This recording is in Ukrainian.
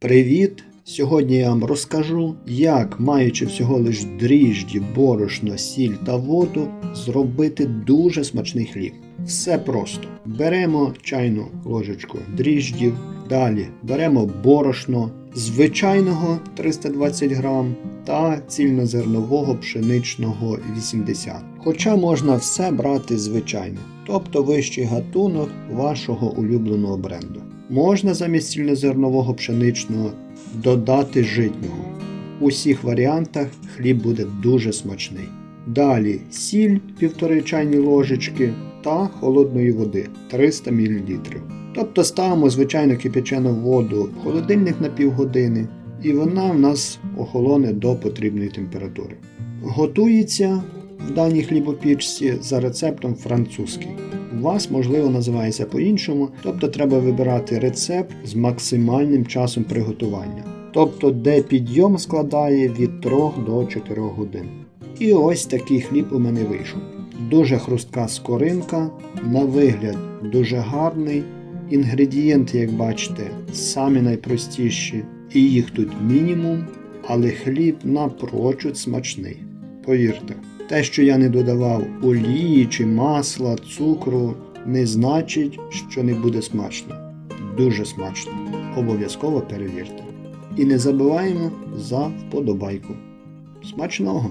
Привіт! Сьогодні я вам розкажу, як, маючи всього лиш дріжджі, борошно, сіль та воду, зробити дуже смачний хліб. Все просто. Беремо чайну ложечку дріжджів, далі беремо борошно звичайного 320 грам та цільнозернового пшеничного 80. Хоча можна все брати звичайне, тобто вищий гатунок вашого улюбленого бренду. Можна замість цільнозернового пшеничного додати житнього. У всіх варіантах хліб буде дуже смачний. Далі сіль 1,5 чайні ложечки та холодної води 300 мл. Тобто ставимо звичайно кипячену воду в холодильник на півгодини, і вона в нас охолоне до потрібної температури. Готується в даній хлібопічці за рецептом французький. У вас, можливо, називається по-іншому, тобто треба вибирати рецепт з максимальним часом приготування. Тобто, де підйом складає від 3 до 4 годин. І ось такий хліб у мене вийшов. Дуже хрустка скоринка, на вигляд дуже гарний. Інгредієнти, як бачите, самі найпростіші, і їх тут мінімум, але хліб напрочуд смачний. Повірте, те, що я не додавав олії чи масла, цукру, не значить, що не буде смачно. Дуже смачно. Обов'язково перевірте. І не забуваємо за вподобайку. Смачного!